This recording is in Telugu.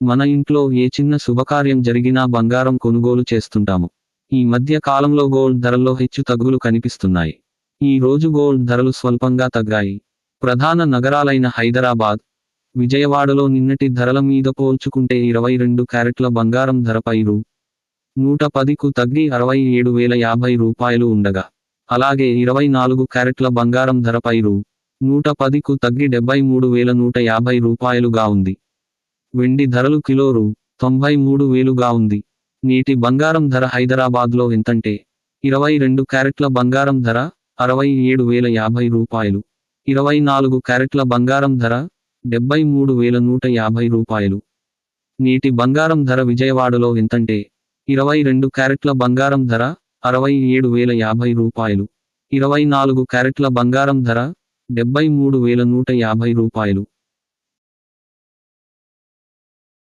మన ఇంట్లో ఏ చిన్న శుభకార్యం జరిగినా బంగారం కొనుగోలు చేస్తుంటాము. ఈ మధ్య కాలంలో గోల్డ్ ధరల్లో హెచ్చు తగ్గులు కనిపిస్తున్నాయి. ఈ రోజు గోల్డ్ ధరలు స్వల్పంగా తగ్గాయి. ప్రధాన నగరాలైన హైదరాబాద్ విజయవాడలో నిన్నటి ధరల మీద పోల్చుకుంటే ఇరవై రెండు క్యారెట్ల బంగారం ధరపై రూ నూట పదికు తగ్గి అరవై ఏడు వేల యాభై రూపాయలు ఉండగా అలాగే ఇరవై నాలుగు క్యారెట్ల బంగారం ధరపై రూ నూట పదికు తగ్గి డెబ్బై మూడు వేల నూట యాభై రూపాయలుగా ఉంది. వెండి ధరలు కిలో రూ తొంభై మూడు వేలుగా ఉంది. నేటి బంగారం ధర హైదరాబాద్లో ఎంతంటే ఇరవై రెండు క్యారెట్ల బంగారం ధర అరవై ఏడు వేల యాభై రూపాయలు. ఇరవై నాలుగు క్యారెట్ల బంగారం ధర డెబ్బై మూడు వేల నూట యాభై రూపాయలు. నేటి బంగారం ధర విజయవాడలో ఎంతంటే ఇరవై రెండు క్యారెట్ల బంగారం ధర అరవై ఏడు వేల యాభై రూపాయలు. ఇరవై నాలుగు క్యారెట్ల బంగారం ధర డెబ్బై మూడు వేల నూట యాభై రూపాయలు.